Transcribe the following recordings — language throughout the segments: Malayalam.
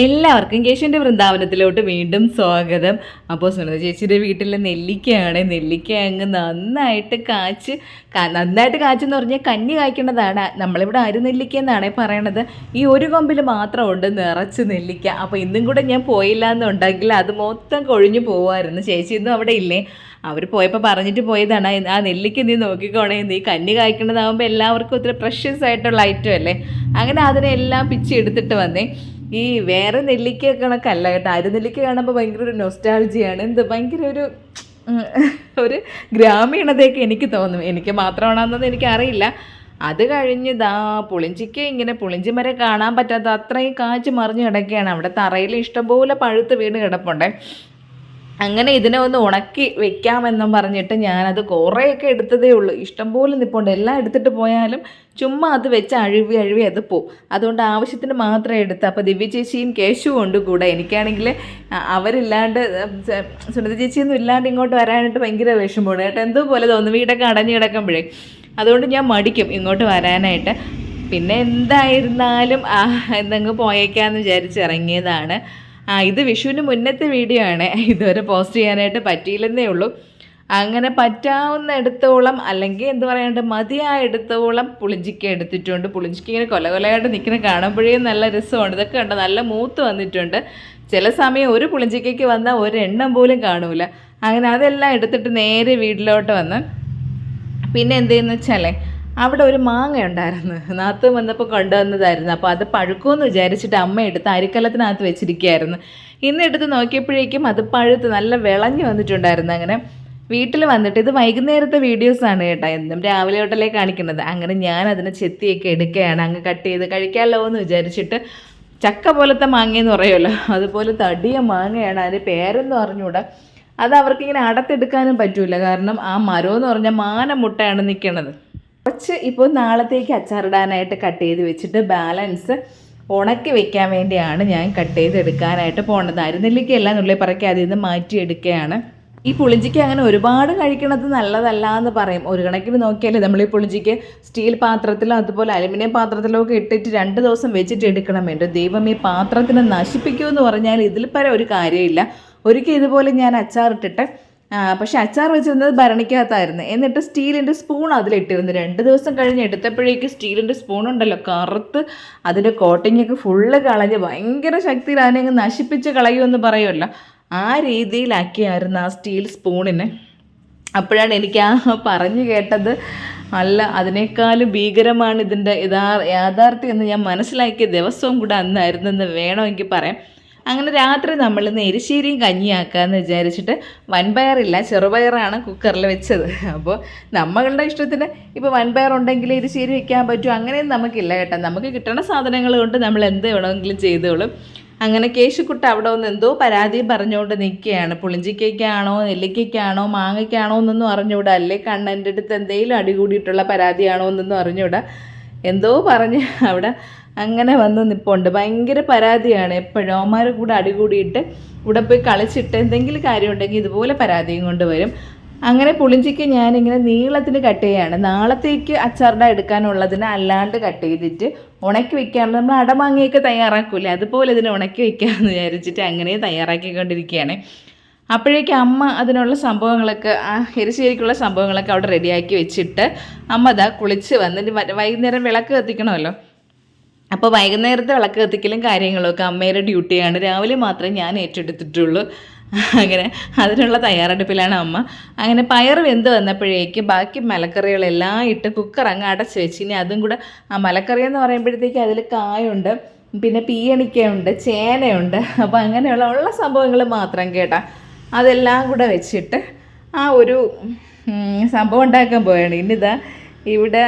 എല്ലാവർക്കും കേശുവിന്റെ വൃന്ദാവനത്തിലോട്ട് വീണ്ടും സ്വാഗതം. അപ്പോൾ സുനിത ചേച്ചിയുടെ വീട്ടിലെ നെല്ലിക്കയാണ്. നെല്ലിക്ക അങ്ങ് നന്നായിട്ട് കാച്ച് നന്നായിട്ട് കാച്ചെന്ന് പറഞ്ഞാൽ കഞ്ഞി കായ്ക്കേണ്ടതാണ്. നമ്മളിവിടെ അരി നെല്ലിക്ക എന്നാണ് പറയണത്. ഈ ഒരു കൊമ്പിൽ മാത്രമുണ്ട് നിറച്ച് നെല്ലിക്ക. അപ്പോൾ ഇന്നും കൂടെ ഞാൻ പോയില്ല എന്നുണ്ടെങ്കിൽ അത് മൊത്തം കൊഴിഞ്ഞു പോകുമായിരുന്നു ചേച്ചി ഇന്നും അവിടെ ഇല്ലേ? അവർ പോയപ്പോൾ പറഞ്ഞിട്ട് പോയതാണ്. ആ നെല്ലിക്ക നീ നോക്കിക്കോണേ. നീ കഞ്ഞി കായ്ക്കേണ്ടതാകുമ്പോൾ എല്ലാവർക്കും ഒത്തിരി പ്രഷ്യസ് ആയിട്ടുള്ള ഐറ്റം അല്ലേ? അങ്ങനെ അതിനെല്ലാം പിച്ചി എടുത്തിട്ട് വന്നേ. ഈ വേറെ നെല്ലിക്ക കണക്കല്ല കേട്ടോ. അരുനെല്ലിക്ക കാണുമ്പോൾ ഭയങ്കര ഒരു നൊസ്റ്റാൾജിയാണ് എന്ത് ഭയങ്കര ഒരു ഒരു ഗ്രാമീണതയൊക്കെ എനിക്ക് തോന്നും. എനിക്ക് മാത്രമാണെന്നത് എനിക്കറിയില്ല. അത് കഴിഞ്ഞ് ദാ പുളിഞ്ചിക്ക ഇങ്ങനെ പുളിഞ്ചി മരം കാണാൻ പറ്റാത്ത അത്രയും കാച്ച് മറിഞ്ഞ് കിടക്കുകയാണ്. അവിടെ തറയിൽ ഇഷ്ടംപോലെ പഴുത്ത് വീണ് കിടപ്പുണ്ടേ. അങ്ങനെ ഇതിനെ ഒന്ന് ഉണക്കി വെക്കാമെന്നും പറഞ്ഞിട്ട് ഞാനത് കുറേയൊക്കെ എടുത്തതേ ഉള്ളൂ. ഇഷ്ടംപോലെ നിൽപ്പുണ്ട് എല്ലാം എടുത്തിട്ട് പോയാലും ചുമ്മാ അത് വെച്ച് അഴുവി അഴുവി അത് പോവും. അതുകൊണ്ട് ആവശ്യത്തിന് മാത്രമേ എടുത്ത്. അപ്പോൾ ദിവ്യ ചേച്ചിയും കേശുവും ഉണ്ട് കൂടെ. എനിക്കാണെങ്കിൽ അവരില്ലാണ്ട് സുനിത ചേച്ചിയൊന്നും ഇല്ലാണ്ട് ഇങ്ങോട്ട് വരാനായിട്ട് ഭയങ്കര വിഷമമാണ്. കേട്ടോ എന്തോ പോലെ തോന്നും വീടൊക്കെ അടഞ്ഞു കിടക്കുമ്പോഴേ. അതുകൊണ്ട് ഞാൻ മടിക്കും ഇങ്ങോട്ട് വരാനായിട്ട്. പിന്നെ എന്തായിരുന്നാലും എന്തെങ്കിലും പോയേക്കാന്ന് വിചാരിച്ച് ഇറങ്ങിയതാണ്. ആ ഇത് വിഷുവിന് മുന്നത്തെ വീഡിയോ ആണ്. ഇതുവരെ പോസ്റ്റ് ചെയ്യാനായിട്ട് പറ്റിയില്ലെന്നേ ഉള്ളൂ. അങ്ങനെ പറ്റാവുന്ന എടുത്തോളം അല്ലെങ്കിൽ എന്ത് പറയാണ്ട് മതിയായ എടുത്തോളം പുളിഞ്ചിക്ക എടുത്തിട്ടുണ്ട്. പുളിഞ്ചിക്ക ഇങ്ങനെ കൊല കൊലയായിട്ട് നിൽക്കുന്ന കാണുമ്പോഴേ നല്ല രസമാണ്. ഇതൊക്കെ ഉണ്ട് നല്ല മൂത്ത് വന്നിട്ടുണ്ട്. ചില സമയം ഒരു പുളിഞ്ചിക്കയ്ക്ക് വന്നാൽ ഒരെണ്ണം പോലും കാണൂല. അങ്ങനെ അതെല്ലാം എടുത്തിട്ട് നേരെ വീട്ടിലോട്ട് വന്ന്. പിന്നെ എന്ത് ചെയ്യുന്ന വെച്ചാലേ അവിടെ ഒരു മാങ്ങ ഉണ്ടായിരുന്നു. നാത്ത് വന്നപ്പോൾ കൊണ്ടുവന്നതായിരുന്നു. അപ്പോൾ അത് പഴുക്കുമെന്ന് വിചാരിച്ചിട്ട് അമ്മ എടുത്ത് അരിക്കലത്തിനകത്ത് വെച്ചിരിക്കുകയായിരുന്നു. ഇന്ന് എടുത്ത് നോക്കിയപ്പോഴേക്കും അത് പഴുത്ത് നല്ല വിളഞ്ഞു വന്നിട്ടുണ്ടായിരുന്നു അങ്ങനെ. വീട്ടിൽ വന്നിട്ട് ഇത് വൈകുന്നേരത്തെ വീഡിയോസാണ് കേട്ടോ. എന്നും രാവിലെ തൊട്ടല്ലേ കാണിക്കുന്നത്. അങ്ങനെ ഞാൻ അതിനെ ചെത്തിയൊക്കെ എടുക്കുകയാണ്. അങ്ങ് കട്ട് ചെയ്ത് കഴിക്കാമല്ലോ എന്ന് വിചാരിച്ചിട്ട് ചക്ക പോലത്തെ മാങ്ങയെന്ന് പറയുമല്ലോ. അതുപോലെ തടിയ മാങ്ങയാണ്. അതിന്റെ പേരെന്ന് അറിഞ്ഞൂടാ. അത് അവർക്കിങ്ങനെ അടത്തെടുക്കാനും പറ്റൂല. കാരണം ആ മരം എന്ന് പറഞ്ഞാൽ മാനമുട്ടയാണ് നിൽക്കണത് കുറച്ച് ഇപ്പോൾ നാളത്തേക്ക് അച്ചാറിടാനായിട്ട് കട്ട് ചെയ്ത് വെച്ചിട്ട് ബാലൻസ് ഉണക്കി വെക്കാൻ വേണ്ടിയാണ് ഞാൻ കട്ട് ചെയ്ത് എടുക്കാനായിട്ട് പോണത് അരുനെല്ലിക്കയെല്ലാം നുള്ളി പറക്കി അതിൽ നിന്ന് മാറ്റിയെടുക്കുകയാണ് ഈ പുളിഞ്ചിക്ക് അങ്ങനെ ഒരുപാട് കഴിക്കണത് നല്ലതല്ല എന്ന് പറയും. ഒരു കണക്കിന് നോക്കിയാൽ നമ്മൾ ഈ പുളിഞ്ചിക്ക് സ്റ്റീൽ പാത്രത്തിലോ അതുപോലെ അലുമിനിയം പാത്രത്തിലോ ഒക്കെ ഇട്ടിട്ട് രണ്ട് ദിവസം വെച്ചിട്ട് എടുക്കണം എന്റെ ദൈവം ഈ പാത്രത്തിനെ നശിപ്പിക്കുമെന്ന് പറഞ്ഞാൽ ഇതിൽ പരം ഒരു കാര്യമില്ല. ഒരിക്കൽ ഇതുപോലെ ഞാൻ അച്ചാറിട്ടിട്ട് പക്ഷെ അച്ചാർ വെച്ചിരുന്നത് ഭരണിക്കകത്തായിരുന്നു. എന്നിട്ട് സ്റ്റീലിന്റെ സ്പൂൺ അതിലിട്ടിരുന്നു. രണ്ട് ദിവസം കഴിഞ്ഞ് എടുത്തപ്പോഴേക്ക് സ്റ്റീലിന്റെ സ്പൂൺ ഉണ്ടല്ലോ കറുത്ത് അതിന്റെ കോട്ടിങ്ങൊക്കെ ഫുള്ള് കളഞ്ഞ് ഭയങ്കര ശക്തിയിൽ അതിനെ നശിപ്പിച്ച് കളയുമെന്ന് പറയുമല്ലോ. ആ രീതിയിലാക്കിയായിരുന്നു ആ സ്റ്റീൽ സ്പൂണിനെ. അപ്പോഴാണ് എനിക്ക് ആ പറഞ്ഞു കേട്ടത് അല്ല അതിനേക്കാളും ഭീകരമാണ് ഇതിന്റെ യഥാ യാഥാർത്ഥ്യം എന്ന് ഞാൻ മനസ്സിലാക്കിയ ദിവസവും കൂടെ അന്നായിരുന്നെന്ന് വേണമെങ്കിൽ പറയാം. അങ്ങനെ രാത്രി നമ്മൾ എരിശ്ശേരിയും കഞ്ഞിയാക്കാമെന്ന് വിചാരിച്ചിട്ട് വൻപയറില്ല ചെറുപയറാണ് കുക്കറിൽ വെച്ചത്. അപ്പോൾ നമ്മളുടെ ഇഷ്ടത്തിന് ഇപ്പോൾ വൻപയർ ഉണ്ടെങ്കിൽ എരിശ്ശേരി വെക്കാൻ പറ്റും അങ്ങനെയൊന്നും നമുക്കില്ല കേട്ടോ. നമുക്ക് കിട്ടണ സാധനങ്ങൾ കൊണ്ട് നമ്മൾ എന്ത് വേണമെങ്കിലും ചെയ്തോളും. അങ്ങനെ കേശുക്കുട്ട അവിടെ ഒന്ന് എന്തോ പരാതി പറഞ്ഞുകൊണ്ട് നിൽക്കുകയാണ്. പുളിഞ്ചിക്കയ്ക്കാണോ നെല്ലിക്കയ്ക്കാണോ മാങ്ങയ്ക്കാണോ എന്നൊന്നും അറിഞ്ഞുകൂടാ. അല്ലേ കണ്ണന്റെ അടുത്ത് എന്തെങ്കിലും അടികൂടിയിട്ടുള്ള പരാതിയാണോ എന്നൊന്നും അറിഞ്ഞുകൂടാ. എന്തോ പറഞ്ഞ് അവിടെ അങ്ങനെ വന്ന് നിൽപ്പുണ്ട് ഭയങ്കര പരാതിയാണ്. എപ്പോഴും അവന്മാർ കൂടെ അടികൂടിയിട്ട് ഇവിടെ പോയി കളിച്ചിട്ട് എന്തെങ്കിലും കാര്യം ഉണ്ടെങ്കിൽ ഇതുപോലെ പരാതിയും കൊണ്ടുവരും അങ്ങനെ പുളിഞ്ചിക്ക് ഞാനിങ്ങനെ നീളത്തിന് കട്ട് ചെയ്യാണ്. നാളത്തേക്ക് അച്ചാറിന്റെ എടുക്കാനുള്ളതിന് അല്ലാണ്ട് കട്ട് ചെയ്തിട്ട് ഉണക്കി വെക്കാനുള്ള നമ്മൾ അടമാങ്ങയൊക്കെ തയ്യാറാക്കൂലേ? അതുപോലെ ഇതിനെ ഉണക്കി വെക്കാമെന്ന് വിചാരിച്ചിട്ട് അങ്ങനെ തയ്യാറാക്കിക്കൊണ്ടിരിക്കുകയാണ്. അപ്പോഴേക്കും അമ്മ അതിനുള്ള സംഭവങ്ങളൊക്കെ ആ എരിശ്ശേരിക്കുള്ള സംഭവങ്ങളൊക്കെ അവിടെ റെഡിയാക്കി വെച്ചിട്ട് അമ്മ അതാ കുളിച്ച് വന്നിട്ട് വൈകുന്നേരം വിളക്ക് കത്തിക്കണമല്ലോ. അപ്പോൾ വൈകുന്നേരത്തെ വിളക്ക് കത്തിക്കലും കാര്യങ്ങളൊക്കെ അമ്മയുടെ ഡ്യൂട്ടിയാണ്. രാവിലെ മാത്രമേ ഞാൻ ഏറ്റെടുത്തിട്ടുള്ളൂ. അങ്ങനെ അതിനുള്ള തയ്യാറെടുപ്പിലാണ് അമ്മ. അങ്ങനെ പയർ വെന്ത് വന്നപ്പോഴേക്കും ബാക്കി മലക്കറികളെല്ലാം ഇട്ട് കുക്കർ അങ്ങ് അടച്ച് വെച്ച്. ഇനി അതും കൂടെ ആ മലക്കറി എന്ന് പറയുമ്പോഴത്തേക്ക് അതിൽ കായുണ്ട് പിന്നെ പീയണിക്കയുണ്ട് ചേനയുണ്ട്. അപ്പോൾ അങ്ങനെയുള്ള ഉള്ള സംഭവങ്ങൾ മാത്രം കേട്ടാ. അതെല്ലാം കൂടെ വെച്ചിട്ട് ആ ഒരു സംഭവം ഉണ്ടാക്കാൻ പോവുകയാണ് ഇനിതാ ഇവിടെ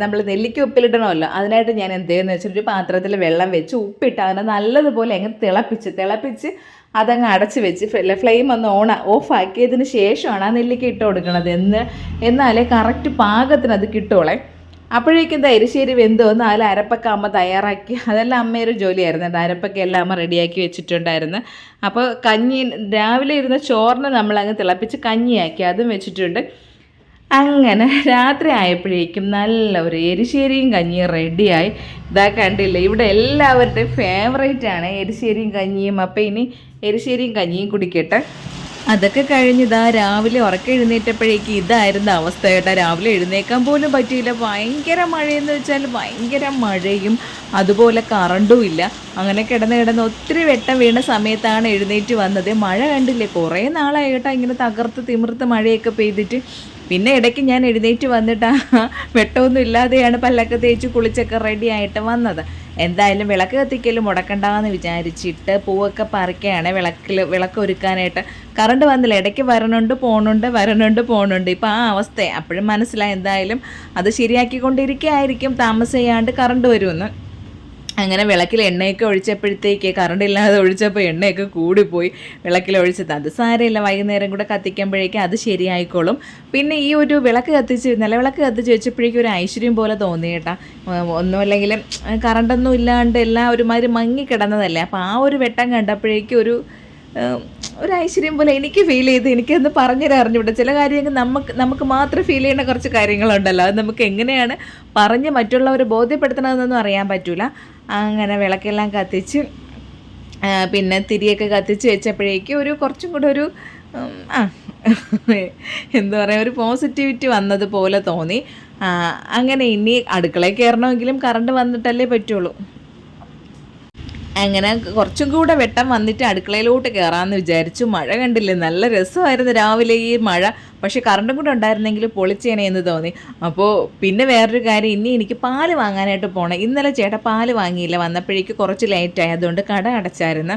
നമ്മൾ നെല്ലിക്ക ഉപ്പിലിടണമല്ലോ. അതിനായിട്ട് ഞാൻ എന്ത് വെച്ചാൽ ഒരു പാത്രത്തിൽ വെള്ളം വെച്ച് ഉപ്പിട്ട് അതിനെ നല്ലതുപോലെ അങ്ങ് തിളപ്പിച്ച് തിളപ്പിച്ച് അതങ്ങ് അടച്ച് വെച്ച് ഫ്ലെയിം ഒന്ന് ഓൺ ഓഫ് ആക്കിയതിന് ശേഷമാണ് ആ നെല്ലിക്ക ഇട്ട് കൊടുക്കണത്. എന്ന് എന്നാലേ കറക്റ്റ് പാകത്തിന് അത് കിട്ടുള്ളേ അപ്പോഴേക്കും എന്താ എരിശ്ശേരി വെന്ത് വന്ന് അതിൽ അരപ്പൊക്കെ അമ്മ തയ്യാറാക്കി. അതെല്ലാം അമ്മയൊരു ജോലിയായിരുന്നു അത് അരപ്പൊക്കെ എല്ലാം അമ്മ റെഡിയാക്കി വെച്ചിട്ടുണ്ടായിരുന്നു. അപ്പോൾ കഞ്ഞി രാവിലെ ഇരുന്ന ചോറിന് നമ്മളങ്ങ് തിളപ്പിച്ച് കഞ്ഞിയാക്കി അതും വെച്ചിട്ടുണ്ട്. അങ്ങനെ രാത്രി ആയപ്പോഴേക്കും നല്ല ഒരു എരിശ്ശേരിയും കഞ്ഞിയും റെഡിയായി. ഇതാ കണ്ടില്ല ഇവിടെ എല്ലാവരുടെയും ഫേവറേറ്റ് ആണ് എരിശ്ശേരിയും കഞ്ഞിയും. അപ്പം ഇനി എരിശ്ശേരിയും കഞ്ഞിയും കുടിക്കട്ടെ. അതൊക്കെ കഴിഞ്ഞ് ഇതാ രാവിലെ ഉറക്കം എഴുന്നേറ്റപ്പോഴേക്ക് ഇതായിരുന്നു അവസ്ഥ കേട്ടോ. രാവിലെ എഴുന്നേക്കാൻ പോലും പറ്റിയില്ല. ഭയങ്കര മഴയെന്ന് വെച്ചാൽ ഭയങ്കര മഴയും അതുപോലെ കറണ്ടും ഇല്ല. അങ്ങനെ കിടന്ന് കിടന്ന് ഒത്തിരി വെട്ടം വീണ സമയത്താണ് എഴുന്നേറ്റ് വന്നത്. മഴ കണ്ടില്ലേ കുറേ നാളായി കേട്ടോ ഇങ്ങനെ തകർത്ത് തിമിർത്ത് മഴയൊക്കെ പെയ്തിട്ട്. പിന്നെ ഇടയ്ക്ക് ഞാൻ എഴുന്നേറ്റ് വന്നിട്ട് വെട്ടമൊന്നും ഇല്ലാതെയാണ് പല്ലൊക്കെ തേച്ച് കുളിച്ചൊക്കെ റെഡി ആയിട്ട് വന്നത്. എന്തായാലും വിളക്ക് കത്തിക്കലും മുടക്കണ്ടെന്ന് വിചാരിച്ചിട്ട് പൂവൊക്കെ പറിക്കുകയാണ് വിളക്കിൽ വിളക്ക് ഒരുക്കാനായിട്ട് കറണ്ട് വന്നില്ല. ഇടയ്ക്ക് വരണുണ്ട് പോണുണ്ട് വരണുണ്ട് പോണുണ്ട്. ഇപ്പോൾ ആ അവസ്ഥ അപ്പോഴും മനസ്സിലായി എന്തായാലും അത് ശരിയാക്കിക്കൊണ്ടിരിക്കുകയായിരിക്കും താമസം ചെയ്യാണ്ട് കറണ്ട് വരുമെന്ന്. അങ്ങനെ വിളക്കിൽ എണ്ണയൊക്കെ ഒഴിച്ചപ്പോഴത്തേക്ക് കറണ്ട് ഇല്ലാതെ ഒഴിച്ചപ്പോൾ എണ്ണയൊക്കെ കൂടിപ്പോയി വിളക്കിൽ ഒഴിച്ചത്. അത് സാരമില്ല വൈകുന്നേരം കൂടെ കത്തിക്കുമ്പോഴേക്കും അത് ശരിയായിക്കോളും. പിന്നെ ഈ ഒരു വിളക്ക് കത്തിച്ച് നിലവിളക്ക് കത്തിച്ച് വെച്ചപ്പോഴേക്കും ഒരു ഐശ്വര്യം പോലെ തോന്നി കേട്ടാ. ഒന്നുമല്ലെങ്കിൽ കറണ്ടൊന്നും ഇല്ലാണ്ട് എല്ലാം ഒരുമാതിരി മങ്ങിക്കിടന്നതല്ലേ? അപ്പോൾ ആ ഒരു വെട്ടം കണ്ടപ്പോഴേക്കും ഒരു ഒരു ഐശ്വര്യം പോലെ എനിക്ക് ഫീൽ ചെയ്ത് എനിക്കൊന്ന് പറഞ്ഞുതരാൻ അറിഞ്ഞുകൂടെ ചില കാര്യങ്ങൾ നമുക്ക് നമുക്ക് മാത്രം ഫീൽ ചെയ്യുന്ന കുറച്ച് കാര്യങ്ങളുണ്ടല്ലോ. അത് നമുക്ക് എങ്ങനെയാണ് പറഞ്ഞ് മറ്റുള്ളവരെ ബോധ്യപ്പെടുത്തണമെന്നൊന്നും അറിയാൻ പറ്റൂല. അങ്ങനെ വിളക്കെല്ലാം കത്തിച്ച് പിന്നെ തിരിയൊക്കെ കത്തിച്ച് വെച്ചപ്പോഴേക്കും ഒരു കുറച്ചും കൂടെ ഒരു ആ എന്താ പറയുക ഒരു പോസിറ്റിവിറ്റി വന്നതുപോലെ തോന്നി. അങ്ങനെ ഇനി അടുക്കളയിൽ കയറണമെങ്കിലും കറണ്ട് വന്നിട്ടല്ലേ പറ്റുള്ളൂ. അങ്ങനെ കുറച്ചും കൂടെ വെട്ടം വന്നിട്ട് അടുക്കളയിലോട്ട് കയറാമെന്ന് വിചാരിച്ചു. മഴ കണ്ടില്ലേ? നല്ല രസമായിരുന്നു രാവിലെ ഈ മഴ. പക്ഷെ കറണ്ടും കൂടെ ഉണ്ടായിരുന്നെങ്കിൽ പൊളിച്ചേനെ എന്ന് തോന്നി. അപ്പോൾ പിന്നെ വേറൊരു കാര്യം ഇനി എനിക്ക് പാൽ വാങ്ങാനായിട്ട് പോകണം ഇന്നലെ ചേട്ടാ പാൽ വാങ്ങിയില്ല. വന്നപ്പോഴേക്ക് കുറച്ച് ലേറ്റായി അതുകൊണ്ട് കട അടച്ചായിരുന്നു.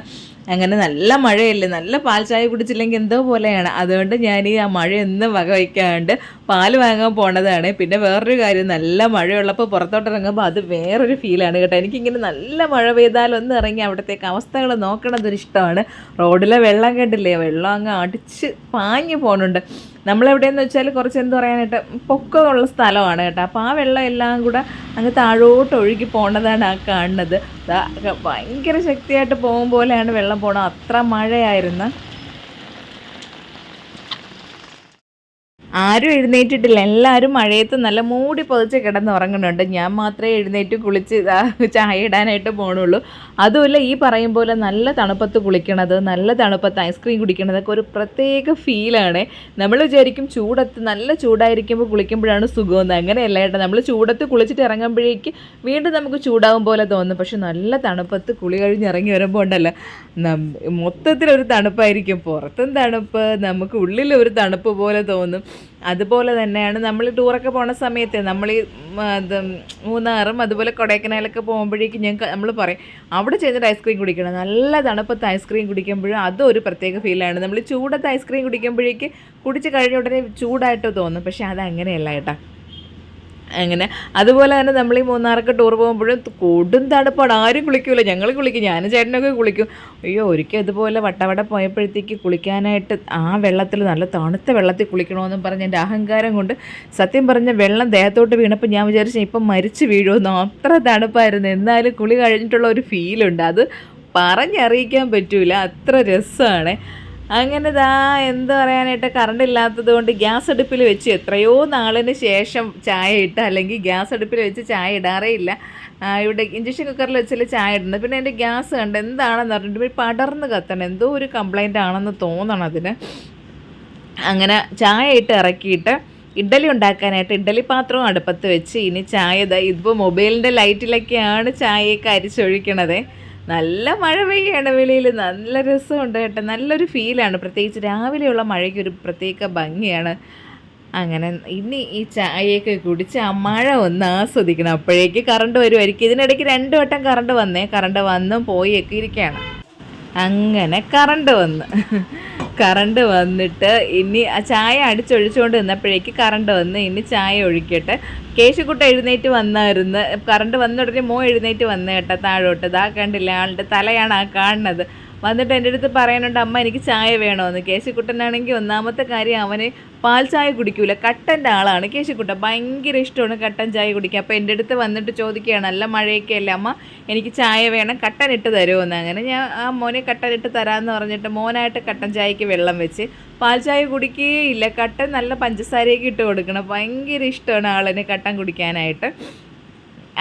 അങ്ങനെ നല്ല മഴയല്ലേ? നല്ല പാൽ ചായ കുടിച്ചില്ലെങ്കിൽ എന്തോ പോലെയാണ്. അതുകൊണ്ട് ഞാൻ ഈ ആ മഴയൊന്നും വക വയ്ക്കാണ്ട് പാൽ വാങ്ങാൻ പോണതാണ്. പിന്നെ വേറൊരു കാര്യം നല്ല മഴയുള്ളപ്പോൾ പുറത്തോട്ട് ഇറങ്ങുമ്പോൾ അത് വേറൊരു ഫീലാണ് കേട്ടോ. എനിക്കിങ്ങനെ നല്ല മഴ പെയ്താലൊന്ന് ഇറങ്ങി അവിടത്തേക്ക് അവസ്ഥകൾ നോക്കണതൊരിഷ്ടമാണ് റോഡിലെ വെള്ളം കണ്ടില്ലേ? വെള്ളം അങ്ങ് അടിച്ച് പാഞ്ഞു പോകുന്നുണ്ട് നമ്മളെവിടെയെന്ന് വെച്ചാൽ കുറച്ച് എന്ത് പറയാനായിട്ട് പൊക്കമുള്ള സ്ഥലമാണ് കേട്ടോ. അപ്പോൾ ആ വെള്ളം എല്ലാം കൂടെ അങ്ങ് താഴോട്ട് ഒഴുകി പോണതാണ് ആ കാണുന്നത്. ഭയങ്കര ശക്തിയായിട്ട് പോകും പോലെയാണ് വെള്ളം പോണത്. അത്ര മഴയായിരുന്നു. ആരും എഴുന്നേറ്റിട്ടില്ല. എല്ലാവരും മഴയത്ത് നല്ല മൂടി പൊതിച്ച് കിടന്ന് ഉറങ്ങുന്നുണ്ട്. ഞാൻ മാത്രമേ എഴുന്നേറ്റ് കുളിച്ച് ചായ ഇടാനായിട്ട് പോകണുള്ളൂ അതുമല്ല ഈ പറയും പോലെ നല്ല തണുപ്പത്ത് കുളിക്കണത് നല്ല തണുപ്പത്ത് ഐസ്ക്രീം കുടിക്കണതൊക്കെ ഒരു പ്രത്യേക ഫീലാണ് നമ്മൾ വിചാരിക്കും ചൂടത്ത് നല്ല ചൂടായിരിക്കുമ്പോൾ കുളിക്കുമ്പോഴാണ് സുഖമെന്ന്. അങ്ങനെയല്ല കേട്ടോ നമ്മൾ ചൂടത്ത് കുളിച്ചിട്ട് ഇറങ്ങുമ്പോഴേക്ക് വീണ്ടും നമുക്ക് ചൂടാവും പോലെ തോന്നും. പക്ഷെ നല്ല തണുപ്പത്ത് കുളി കഴിഞ്ഞ് ഇറങ്ങി വരുമ്പോൾ ഉണ്ടല്ലോ മൊത്തത്തിലൊരു തണുപ്പായിരിക്കും. പുറത്തും തണുപ്പ് നമുക്ക് ഉള്ളിലൊരു തണുപ്പ് പോലെ തോന്നും. അതുപോലെ തന്നെയാണ് നമ്മൾ ടൂറൊക്കെ പോണ സമയത്ത് നമ്മൾ ഈ മൂന്നാറും അതുപോലെ കൊടൈക്കനാലൊക്കെ പോകുമ്പോഴേക്കും ഞങ്ങൾക്ക് നമ്മൾ പറയും അവിടെ ചെന്നിട്ട് ഐസ്ക്രീം കുടിക്കണം. നല്ല തണുപ്പത്ത് ഐസ്ക്രീം കുടിക്കുമ്പോഴും അതും ഒരു പ്രത്യേക ഫീലാണ് നമ്മൾ ചൂടത്ത് ഐസ്ക്രീം കുടിക്കുമ്പോഴേക്ക് കുടിച്ച് കഴിഞ്ഞ ഉടനെ ചൂടായിട്ട് തോന്നും. പക്ഷേ അത് അങ്ങനെയല്ല കേട്ടോ. അങ്ങനെ. അതുപോലെ തന്നെ നമ്മൾ ഈ മൂന്നാറൊക്കെ ടൂർ പോകുമ്പോഴും കൊടും തണുപ്പാണ്. ആരും കുളിക്കൂല. ഞങ്ങൾ കുളിക്കും. ഞാനും ചേട്ടനൊക്കെ കുളിക്കും. അയ്യോ ഒരിക്കൽ ഇതുപോലെ വട്ടവട പോയപ്പോഴത്തേക്ക് കുളിക്കാനായിട്ട് ആ വെള്ളത്തിൽ നല്ല തണുത്ത വെള്ളത്തിൽ കുളിക്കണമെന്നും പറഞ്ഞ് എന്റെ അഹങ്കാരം കൊണ്ട് സത്യം പറഞ്ഞ വെള്ളം ദേഹത്തോട്ട് വീണപ്പോൾ ഞാൻ വിചാരിച്ചു ഇപ്പം മരിച്ചു വീഴുമെന്നോ. അത്ര തണുപ്പായിരുന്നു. എന്നാലും കുളി കഴിഞ്ഞിട്ടുള്ള ഒരു ഫീലുണ്ട് അത് പറഞ്ഞറിയിക്കാൻ പറ്റൂല. അത്ര രസമാണ്. അങ്ങനെ ദാ എന്ത് പറയാനായിട്ട് കറണ്ട് ഇല്ലാത്തത് കൊണ്ട് ഗ്യാസ് അടുപ്പിൽ വെച്ച് എത്രയോ നാളിന് ശേഷം ചായ ഇട്ട് അല്ലെങ്കിൽ ഗ്യാസ് അടുപ്പിൽ വെച്ച് ചായ ഇടാറേ ഇല്ല. ഇവിടെ ഇഞ്ചക്ഷൻ കുക്കറിൽ വെച്ചാൽ ചായ ഇടുന്നത്. പിന്നെ എന്റെ ഗ്യാസ് കണ്ട് എന്താണെന്ന് പറഞ്ഞിട്ട് പടർന്ന് കത്തണം. എന്തോ ഒരു കംപ്ലൈന്റ് ആണെന്ന് തോന്നണം അതിന്. അങ്ങനെ ചായ ഇട്ട് ഇറക്കിയിട്ട് ഇഡ്ഡലി ഉണ്ടാക്കാനായിട്ട് ഇഡ്ഡലി പാത്രവും അടുപ്പത്ത് വെച്ച് ഇനി ചായ ഇതാ ഇതിപ്പോൾ മൊബൈലിന്റെ ലൈറ്റിലൊക്കെയാണ് ചായയൊക്കെ അരിച്ചൊഴിക്കണത്. നല്ല മഴ പെയ്യാണ് വെളിയിൽ നല്ല രസമുണ്ട് കേട്ടോ. നല്ലൊരു ഫീലാണ്. പ്രത്യേകിച്ച് രാവിലെയുള്ള മഴയ്ക്ക് ഒരു പ്രത്യേക ഭംഗിയാണ്. അങ്ങനെ ഇനി ഈ ചായയൊക്കെ കുടിച്ച് ആ മഴ ഒന്ന് ആസ്വദിക്കണം. അപ്പോഴേക്ക് കറണ്ട് വരുമായിരിക്കും ഇതിനിടയ്ക്ക് രണ്ട് വട്ടം കറണ്ട് വന്നേ. കറണ്ട് വന്നും പോയൊക്കെ ഇരിക്കുകയാണ്. അങ്ങനെ കറണ്ട് വന്ന്. കറണ്ട് വന്നിട്ട് ഇനി ആ ചായ അടിച്ചൊഴിച്ചുകൊണ്ട് നിന്നപ്പോഴേക്ക് കറണ്ട് വന്ന്. ഇനി ചായ ഒഴിക്കട്ടെ. കേശുക്കുട്ട എഴുന്നേറ്റ് വന്നായിരുന്നു. കറണ്ട് വന്ന ഉടനെ മോ എഴുന്നേറ്റ് വന്ന കേട്ടോ താഴോട്ട്. ഇതാ കണ്ടില്ല ആളുടെ തലയാണ് ആ കാണുന്നത്. വന്നിട്ട് എന്റെ അടുത്ത് പറയാനുണ്ട് അമ്മ എനിക്ക് ചായ വേണമെന്ന് കേശുക്കുട്ടനാണെങ്കിൽ ഒന്നാമത്തെ കാര്യം അവന് പാൽ ചായ കുടിക്കൂല. കട്ടന്റെ ആളാണ്. കേശിക്കുട്ടൻ ഭയങ്കര ഇഷ്ടമാണ് കട്ടൻ ചായ കുടിക്കുക അപ്പോൾ എന്റെ അടുത്ത് വന്നിട്ട് ചോദിക്കുകയാണ് നല്ല മഴയൊക്കെ അല്ലേ അമ്മ? എനിക്ക് ചായ വേണം കട്ടൻ ഇട്ട് തരുമെന്ന്? അങ്ങനെ ഞാൻ ആ മോനെ കട്ടൻ ഇട്ട് തരാമെന്ന് പറഞ്ഞിട്ട് മോനായിട്ട് കട്ടൻ ചായക്ക് വെള്ളം വെച്ച് പാൽ ചായ കുടിക്കുകയില്ല കട്ടൻ നല്ല പഞ്ചസാരയൊക്കെ ഇട്ട് കൊടുക്കണം. ഭയങ്കര ഇഷ്ടമാണ് ആളിന് കട്ടൻ കുടിക്കാനായിട്ട്.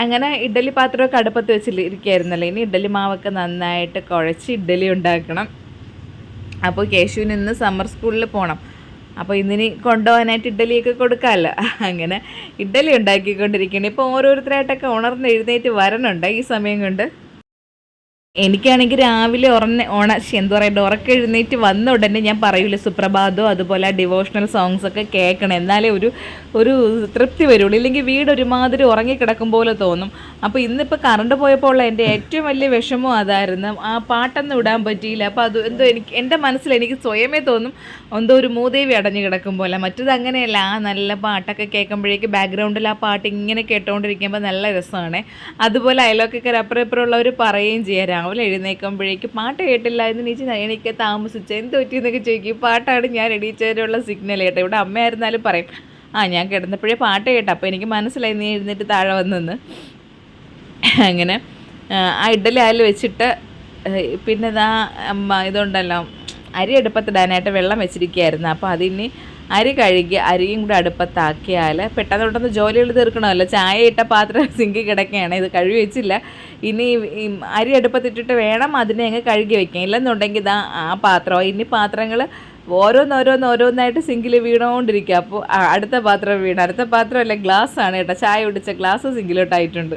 അങ്ങനെ ഇഡ്ഡലി പാത്രമൊക്കെ അടുപ്പത്ത് വെച്ചിരിക്കുകയായിരുന്നല്ലോ ഇനി ഇഡ്ഡലി മാവൊക്കെ നന്നായിട്ട് കുഴച്ച് ഇഡ്ഡലി ഉണ്ടാക്കണം. അപ്പോൾ കേശുവിന് ഇന്ന് സമ്മർ സ്കൂളിൽ പോകണം അപ്പോൾ ഇന്നിനി കൊണ്ടുപോകാനായിട്ട് ഇഡ്ഡലിയൊക്കെ കൊടുക്കാമല്ലോ അങ്ങനെ ഇഡ്ഡലി ഉണ്ടാക്കിക്കൊണ്ടിരിക്കുകയാണ്. ഇപ്പോൾ ഓരോരുത്തരായിട്ടൊക്കെ ഉണർന്ന് എഴുന്നേറ്റ് വരണുണ്ട് ഈ സമയം കൊണ്ട്. എനിക്കാണെങ്കിൽ രാവിലെ ഉറന്ന ഓണ എന്താ പറയുക ഉറക്കം എഴുന്നേറ്റ് വന്ന ഉടനെ ഞാൻ പറയൂല സുപ്രഭാതവും അതുപോലെ ഡിവോഷണൽ സോങ്സ് ഒക്കെ കേൾക്കണം. എന്നാലേ ഒരു ഒരു തൃപ്തി വരുള്ളൂ. ഇല്ലെങ്കിൽ വീട് ഒരുമാതിരി ഉറങ്ങിക്കിടക്കും പോലെ തോന്നും. അപ്പോൾ ഇന്നിപ്പോൾ കറണ്ട് പോയപ്പോൾ ഉള്ള എന്റെ ഏറ്റവും വലിയ വിഷമം അതായിരുന്നു ആ പാട്ടൊന്നും ഇടാൻ പറ്റിയില്ല. അപ്പോൾ അത് എന്തോ എനിക്ക് എന്റെ മനസ്സിൽ എനിക്ക് സ്വയമേ തോന്നും എന്തോ ഒരു മൂദേവി അടഞ്ഞു കിടക്കും പോലെ മറ്റത് അങ്ങനെയല്ല. ആ നല്ല പാട്ടൊക്കെ കേൾക്കുമ്പോഴേക്ക് ബാക്ക്ഗ്രൗണ്ടിൽ ആ പാട്ട് ഇങ്ങനെ കേട്ടുകൊണ്ടിരിക്കുമ്പോൾ നല്ല രസമാണ് അതുപോലെ അയലോക്കക്കാർ അപ്പുറം ഇപ്പുറമുള്ളവർ പറയുകയും ചെയ്യാം. രാവിലെ എഴുന്നേൽക്കുമ്പോഴേക്ക് പാട്ട് കേട്ടില്ല എന്ന് നീച്ച് എനിക്ക് താമസിച്ച് എന്ത് പറ്റിയെന്നൊക്കെ ചോദിക്കും. പാട്ടാണ് ഞാൻ എണീച്ചതിനുള്ള സിഗ്നൽ കേട്ടോ. ഇവിടെ അമ്മയായിരുന്നാലും പറയും ആ ഞാൻ കിടന്നപ്പോഴേ പാട്ട് കേട്ടോ. അപ്പോൾ എനിക്ക് മനസ്സിലായി നീ എഴുന്നേറ്റ് താഴെ വന്നെന്ന്. അങ്ങനെ ആ, ഇഡലി അതിൽ വെച്ചിട്ട് പിന്നെ ഇതാ അമ്മ ഇതുണ്ടല്ലോ അരി എടുപ്പത്തിടാനായിട്ട് വെള്ളം വെച്ചിരിക്കുകയായിരുന്നു. അപ്പോൾ അതിനി അരി കഴുകി അരിയും കൂടെ അടുപ്പത്താക്കിയാൽ പെട്ടെന്ന് പെട്ടെന്ന് ജോലികൾ തീർക്കണമല്ലോ. ചായ ഇട്ട പാത്രം സിങ്കി കിടക്കുകയാണ്. ഇത് കഴുകി വെച്ചില്ല. ഇനി അരി അടുപ്പത്തിട്ടിട്ട് വേണം അതിനെ അങ്ങ് കഴുകി വെക്കാൻ. ഇല്ലെന്നുണ്ടെങ്കിൽ ഇതാ ആ പാത്രം ഇനി പാത്രങ്ങൾ ഓരോന്നോരോന്ന് ഓരോന്നായിട്ട് സിങ്കിൽ വീണുകൊണ്ടിരിക്കുക അപ്പോൾ അടുത്ത പാത്രം വീണ്. അടുത്ത പാത്രമല്ല ഗ്ലാസ് ആണ് കേട്ടോ. ചായ കുടിച്ച ഗ്ലാസ് സിങ്കിലോട്ടായിട്ടുണ്ട്.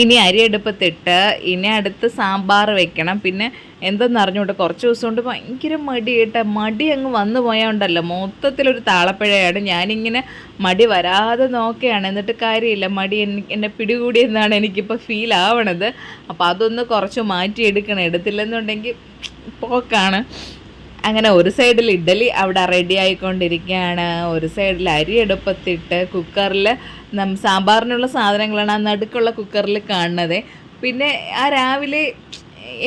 ഇനി അരി അടുപ്പത്തിട്ട് ഇനി അടുത്ത് സാമ്പാർ വെക്കണം. പിന്നെ എന്തെന്ന് അറിഞ്ഞുകൊണ്ട് കുറച്ച് ദിവസം കൊണ്ട് ഭയങ്കര മടി കേട്ടോ മടി അങ്ങ് വന്നു പോയോണ്ടല്ലോ മൊത്തത്തിലൊരു താളപ്പഴയാണ്. ഞാനിങ്ങനെ മടി വരാതെ നോക്കുകയാണ് എന്നിട്ട് കാര്യമില്ല. മടി എന്നെ പിടികൂടിയെന്നാണ് എനിക്കിപ്പോൾ ഫീൽ ആവണത്. അപ്പോൾ അതൊന്ന് കുറച്ച് മാറ്റി എടുക്കണം എടുത്തില്ലെന്നുണ്ടെങ്കിൽ പോക്കാണ്. അങ്ങനെ ഒരു സൈഡിൽ ഇഡ്ഡലി അവിടെ റെഡി ആയിക്കൊണ്ടിരിക്കുകയാണ്. ഒരു സൈഡിൽ അരി എടുപ്പത്തിട്ട് കുക്കറിൽ സാമ്പാറിനുള്ള സാധനങ്ങളാണ് ആ നടുക്കുള്ള കുക്കറിൽ കാണുന്നത്. പിന്നെ ആ രാവിലെ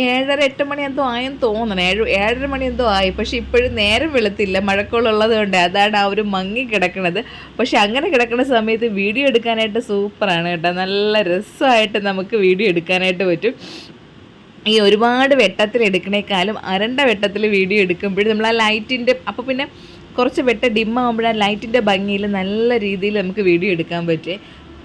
ഏഴര എട്ട് മണി എന്തോ ആയെന്ന് തോന്നണം. ഏഴ് ഏഴര മണി എന്തോ ആയി. പക്ഷെ ഇപ്പോഴും നേരം വെളുത്തില്ല. മഴക്കോളുള്ളത് കൊണ്ട് അതാണ് ആ ഒരു മങ്ങി കിടക്കണത്. പക്ഷെ അങ്ങനെ കിടക്കുന്ന സമയത്ത് വീഡിയോ എടുക്കാനായിട്ട് സൂപ്പറാണ് കേട്ടോ. നല്ല രസമായിട്ട് നമുക്ക് വീഡിയോ എടുക്കാനായിട്ട് പറ്റും. ഈ ഒരുപാട് വെട്ടത്തിൽ എടുക്കണേക്കാളും അരണ്ട വെട്ടത്തിൽ വീഡിയോ എടുക്കുമ്പോഴും നമ്മൾ ആ ലൈറ്റിന്റെ അപ്പോൾ പിന്നെ കുറച്ച് വെട്ട ഡിമ്മാകുമ്പോൾ ആ ലൈറ്റിന്റെ ഭംഗിയിൽ നല്ല രീതിയിൽ നമുക്ക് വീഡിയോ എടുക്കാൻ പറ്റും.